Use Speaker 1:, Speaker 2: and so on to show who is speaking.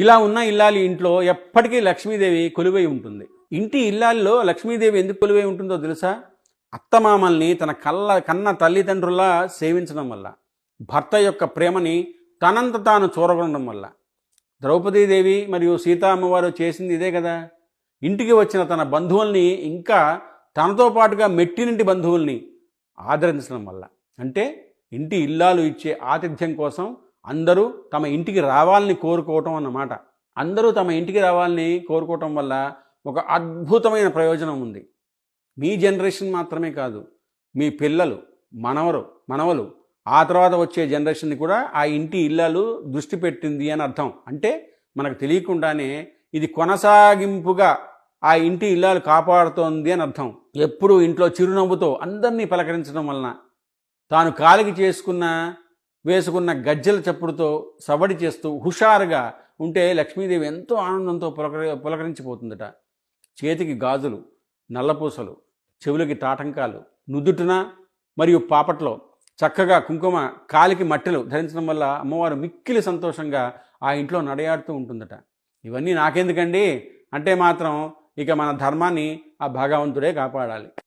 Speaker 1: ఇలా ఉన్న ఇల్లాలి ఇంట్లో ఎప్పటికీ లక్ష్మీదేవి కొలువై ఉంటుంది. ఇంటి ఇల్లాలిలో లక్ష్మీదేవి ఎందుకు కొలువై ఉంటుందో తెలుసా? అత్తమామల్ని తన కళ్ళ కన్న తల్లిదండ్రుల్లా సేవించడం వల్ల భర్త యొక్క ప్రేమని తనంత తాను చూరగొనడం వల్ల. ద్రౌపదీదేవి మరియు సీతా అమ్మవారు చేసింది ఇదే కదా? ఇంటికి వచ్చిన తన బంధువుల్ని ఇంకా తనతో పాటుగా మెట్టినింటి బంధువుల్ని ఆదరించడం వల్ల. అంటే ఇంటి ఇల్లాలు ఇచ్చే ఆతిథ్యం కోసం అందరూ తమ ఇంటికి రావాలని కోరుకోవటం అన్నమాట. అందరూ తమ ఇంటికి రావాలని కోరుకోవటం వల్ల ఒక అద్భుతమైన ప్రయోజనం ఉంది. మీ జనరేషన్ మాత్రమే కాదు మీ పిల్లలు మనవరు మనవలు ఆ తర్వాత వచ్చే జనరేషన్ని కూడా ఆ ఇంటి ఇళ్ళలు దృష్టి పెట్టింది అని అర్థం. అంటే మనకు తెలియకుండానే ఇది కొనసాగింపుగా ఆ ఇంటి ఇల్లాలు కాపాడుతోంది అని అర్థం. ఎప్పుడు ఇంట్లో చిరునవ్వుతో అందరినీ పలకరించడం వలన తాను కాలికి చేసుకున్న వేసుకున్న గజ్జల చప్పుడుతో సవడి చేస్తూ హుషారుగా ఉంటే లక్ష్మీదేవి ఎంతో ఆనందంతో పులకరి పులకరించిపోతుందట. చేతికి గాజులు నల్లపూసలు చెవులకి తాటంకాలు నుదుటిన మరియు పాపట్లో చక్కగా కుంకుమ కాలికి మట్టెలు ధరించడం వల్ల అమ్మవారు మిక్కిలి సంతోషంగా ఆ ఇంట్లో నడయాడుతూ ఉంటుందట. ఇవన్నీ నాకెందుకండి? అంటే మాత్రం ఇక మన ధర్మాన్ని ఆ భగవంతుడే కాపాడాలి.